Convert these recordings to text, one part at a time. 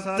ਸਤ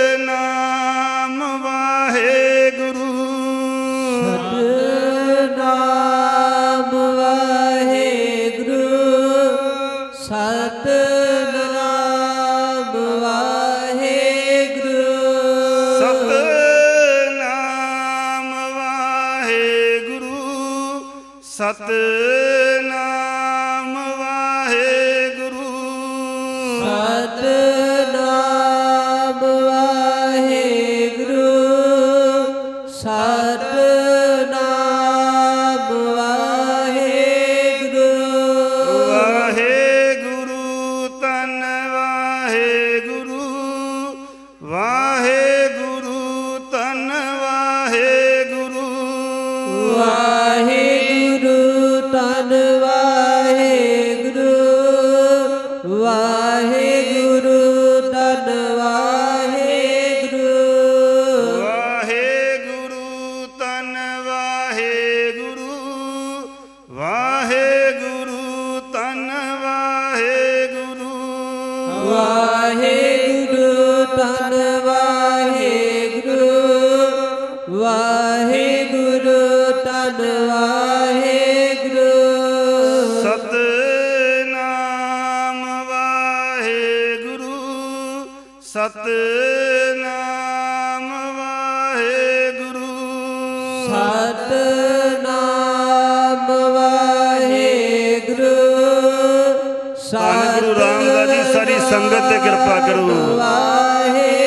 ਸੰਗਤ ਤੇ ਕਿਰਪਾ ਕਰੋ। ਵਾਹਿਗੁਰੂ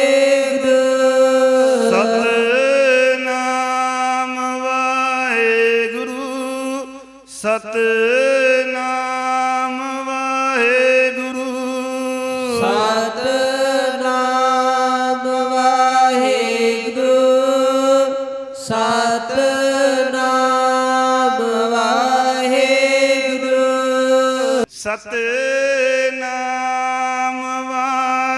ਸਤਨਾਮ ਵਾਹਿਗੁਰੂ ਸਤਨਾਮ ਵਾਹਿਗੁਰੂ। ਸਤਨਾਮ ਵਾਹਿਗੁਰੂ ਸਤਨਾਮ ਵਾਹਿਗੁਰੂ। ਸਤਨਾਮ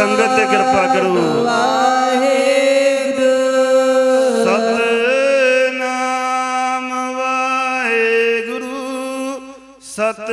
ਸੰਗਤ ਤੇ ਕਿਰਪਾ ਕਰੋ। ਵਾਹਿਗੁਰੂ। ਸਤਨਾਮ ਵਾਹਿਗੁਰੂ। ਸਤ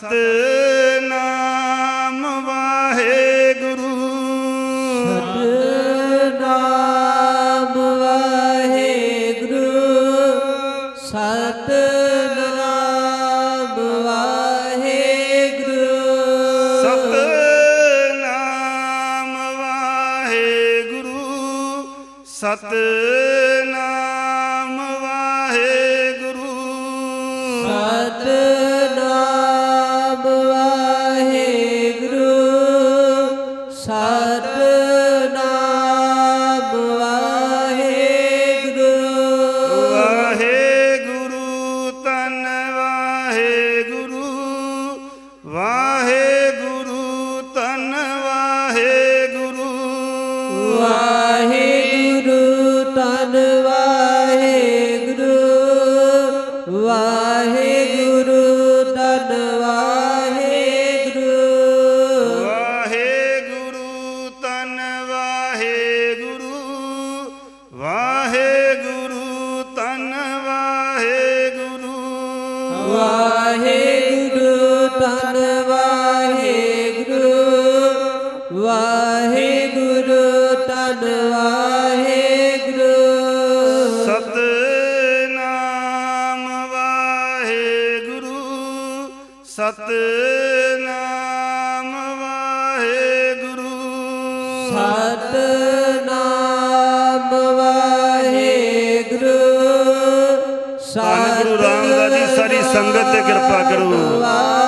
ਸਤ Wahe ਸੂਰਤ ਤੇ ਕਿਰਪਾ ਕਰੋ।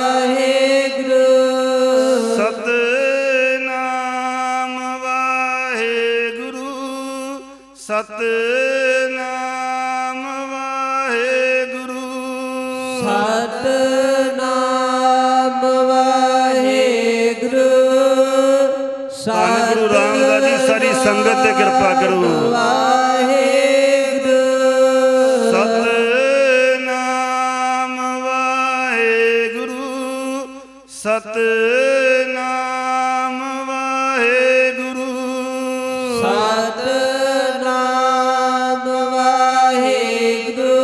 ਸੰਗਤ ਤੇ ਕਿਰਪਾ ਕਰੋ। ਵਾਹਿਗੁਰੂ ਸਤਨਾਮ ਵਾਹਿਗੁਰੂ ਸਤਨਾਮ ਵਾਹਿਗੁਰੂ। ਸਤਨਾਮ ਵਾਹਿਗੁਰੂ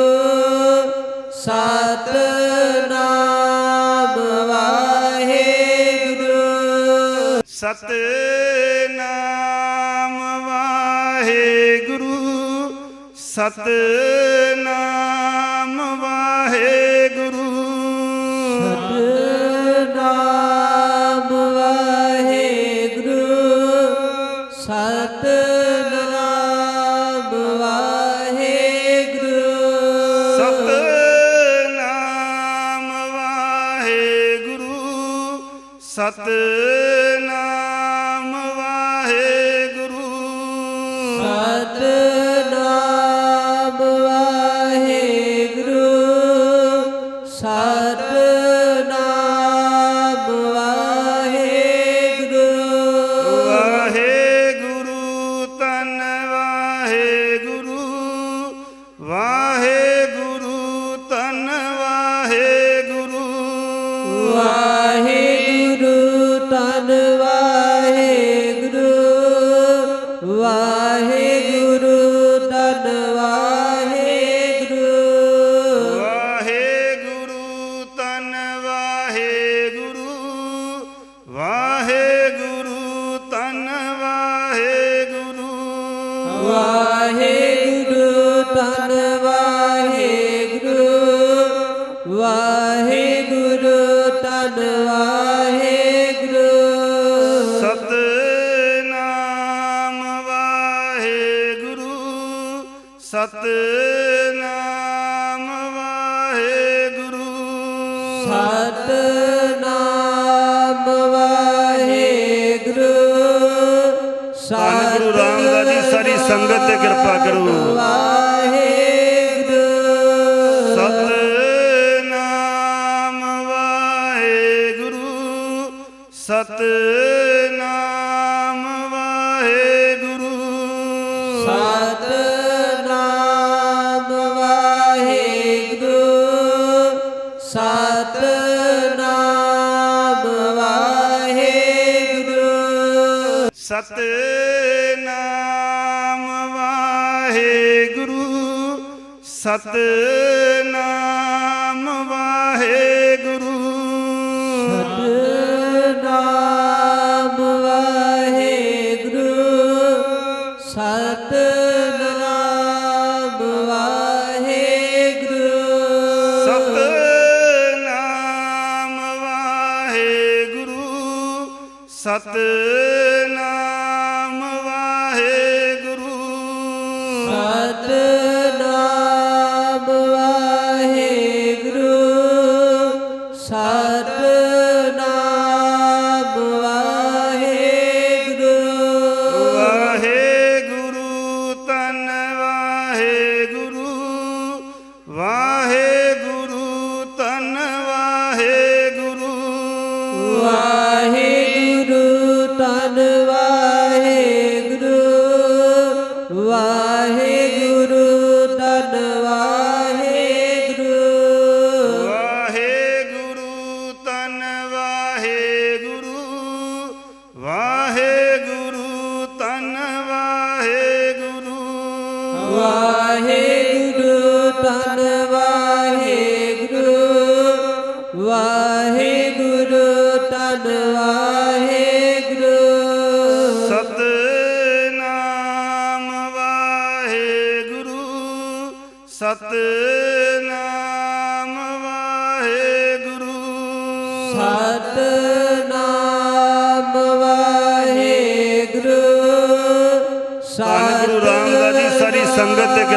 ਸਤਨਾਮ ਵਾਹਿਗੁਰੂ। ਸਤ ਸਤ ਵਾਹੇ ਸਤਨਾਮ ਵਾਹਿਗੁਰੂ। ਸਤਨਾਮ ਵਾਹਿਗੁਰੂ। ਸਤਿਗੁਰੂ ਰਾਮਦਾਸ ਜੀ ਸਾਰੀ ਸੰਗਤ ਤੇ ਕਿਰਪਾ ਕਰੋ। ਵਾਹਿਗੁਰੂ। ਸਤ संगत के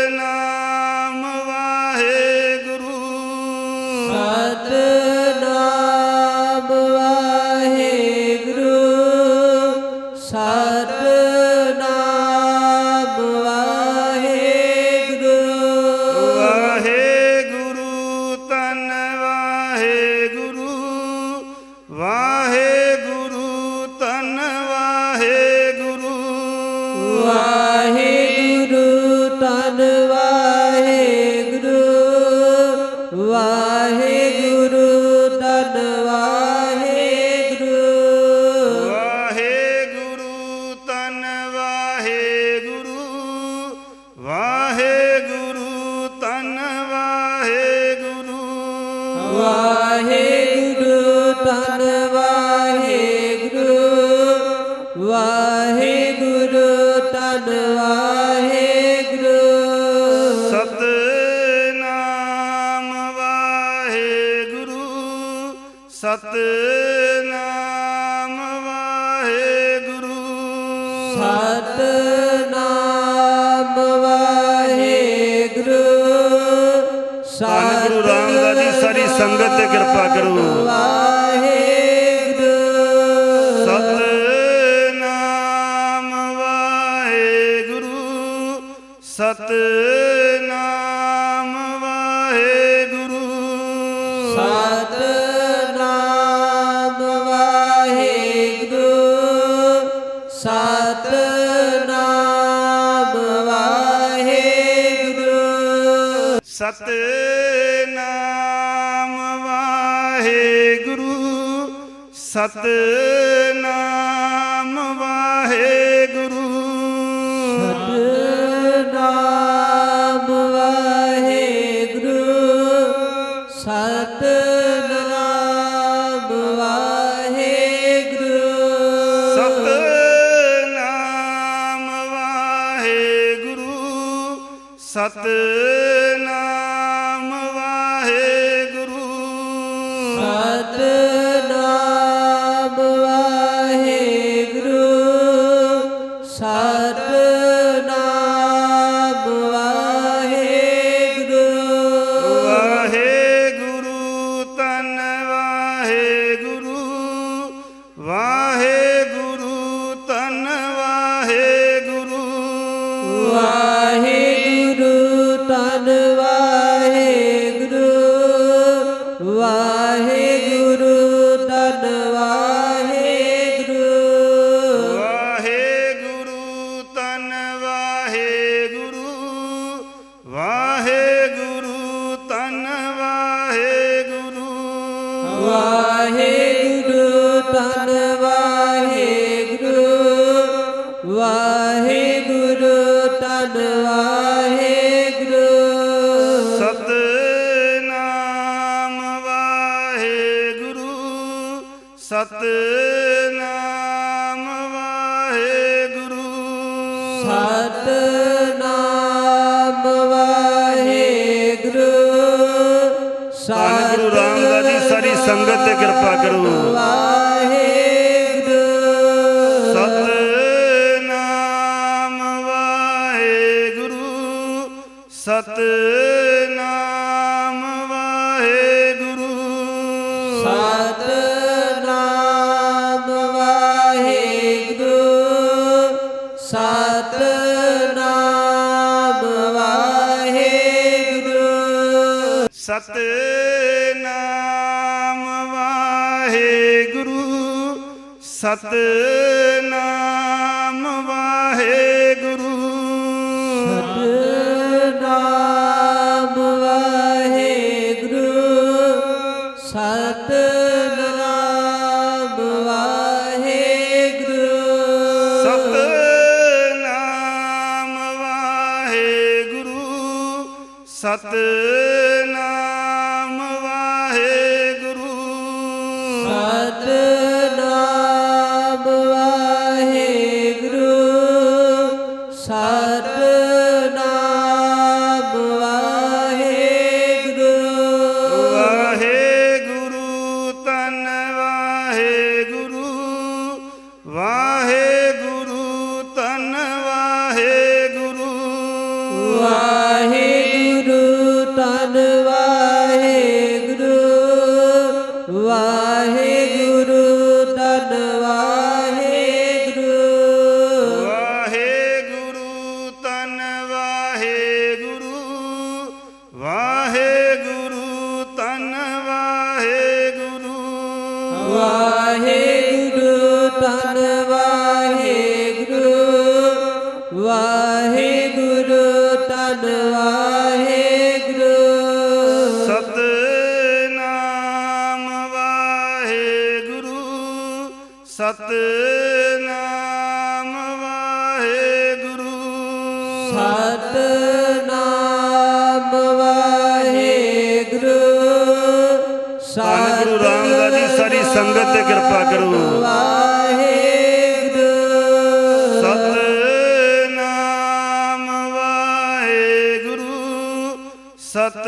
Wow. ਸੰਗਤ ਤੇ ਕਿਰਪਾ ਕਰੋ। ਵਾਹਿਗੁਰੂ ਸਤਨਾਮ ਵਾਹਿਗੁਰੂ ਸਤਨਾਮ ਵਾਹਿਗੁਰੂ। ਸਤਨਾਮ ਵਾਹਿਗੁਰੂ ਸਤਨਾਮ ਵਾਹਿਗੁਰੂ। ਸਤ ਸਤ time. ਸਤਨਾਮ ਵਾਹਿਗੁਰੂ। ਸਤਨਾਮ ਵਾਹਿਗੁਰੂ। ਸਤਿਗੁਰੂ ਰਾਮਦਾਸ ਜੀ ਸਾਰੀ ਸੰਗਤ ਤੇ ਕਿਰਪਾ ਕਰੋ। ਸਤ ਨਾਮ ਵਾਹੇ ਸਤਿਗੁਰੂ ਰਾਮਦਾਸ ਜੀ ਸਾਰੀ ਸੰਗਤ ਤੇ ਕਿਰਪਾ ਕਰੋ। ਵਾਹਿਗੁਰੂ ਸਤਨਾਮ ਵਾਹਿਗੁਰੂ ਸਤ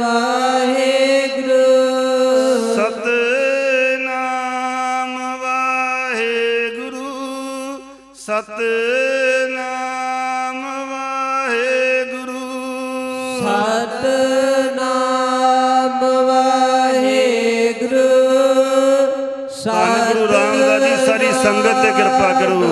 ਵਾਹਿਗੁਰੂ। ਸਤਨਾਮ ਵਾਹਿਗੁਰੂ ਸਤਨਾਮ ਵਾਹਿਗੁਰੂ। ਸਤਨਾਮ ਵਾਹਿਗੁਰੂ। ਸਤਿਗੁਰੂ ਰਾਮਦਾਸ ਜੀ ਸਾਰੀ ਸੰਗਤ ਤੇ ਕਿਰਪਾ ਕਰੋ।